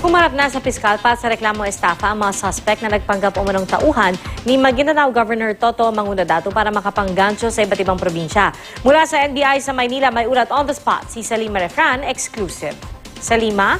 Humarap na sa piskal para sa reklamo estafa ang mga suspect na nagpanggap umunong tauhan ni Maguindanao Governor Toto Mangudadato para makapanggancho sa iba't ibang probinsya. Mula sa NBI sa Maynila, may ulat on the spot si Salima Refran, exclusive. Salima?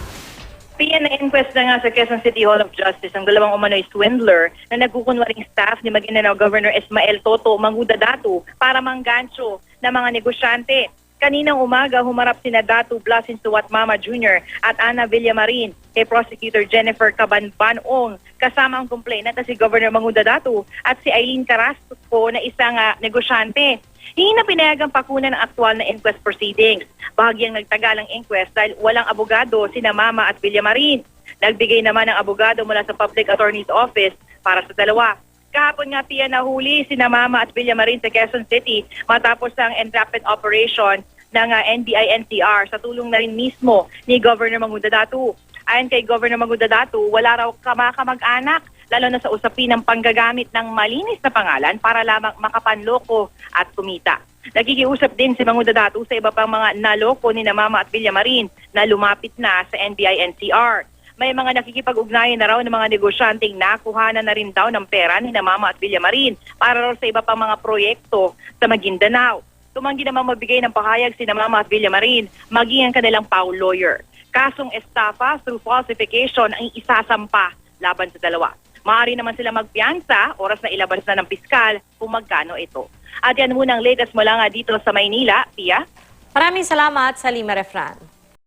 PNA-inquest na nga sa Quezon City Hall of Justice ang dalawang umano'y swindler na nagkukunwaring staff ni Maguindanao Governor Ismael Toto Mangudadato para manggancho ng mga negosyante. Kaninang umaga, humarap sina Datu Blasin Suwat Mama Jr. at Ana Villamarin kay Prosecutor Jennifer Cabanbanong kasama ang complainant na si Governor Mangudadato at si Eileen Carrasco na isang ah, negosyante. Hindi na pinayagang pakunan ng aktual na inquest proceedings. Bahagyang nagtagal ang inquest dahil walang abogado sina Mama at Villamarin. Nagbigay naman ng abogado mula sa Public Attorney's Office para sa dalawa. Kahapon nga tiyan nahuli sina Mama at Villamarin sa Quezon City matapos ang entrapment operation ng ah, NBI-NCR sa tulong na rin mismo ni Governor Mangudadato. Ayon kay Governor Mangudadato, wala raw kamakamag-anak lalo na sa usapin ng panggagamit ng malinis na pangalan para lamang makapanloko at kumita. Nagigiusap din si Mangudadato sa iba pang mga naloko ni na Mama at Villamarin na lumapit na sa NBI-NCR. May mga nakikipag-ugnayan na raw ng mga negosyanteng nakuhanan na rin daw ng pera ni na Mama at Villamarin para raw sa iba pang mga proyekto sa Maguindanao. Tumanggi namang magbigay ng pahayag si Mama at Villamarin, maging ang kanilang PAW lawyer. Kasong estafa through falsification ang isasampa laban sa dalawa. Maaari naman sila magpiyansa, oras na ilabas na ng piskal kung magkano ito. At yan muna ang latest mula nga dito sa Maynila, Pia. Maraming salamat, Salima Refran.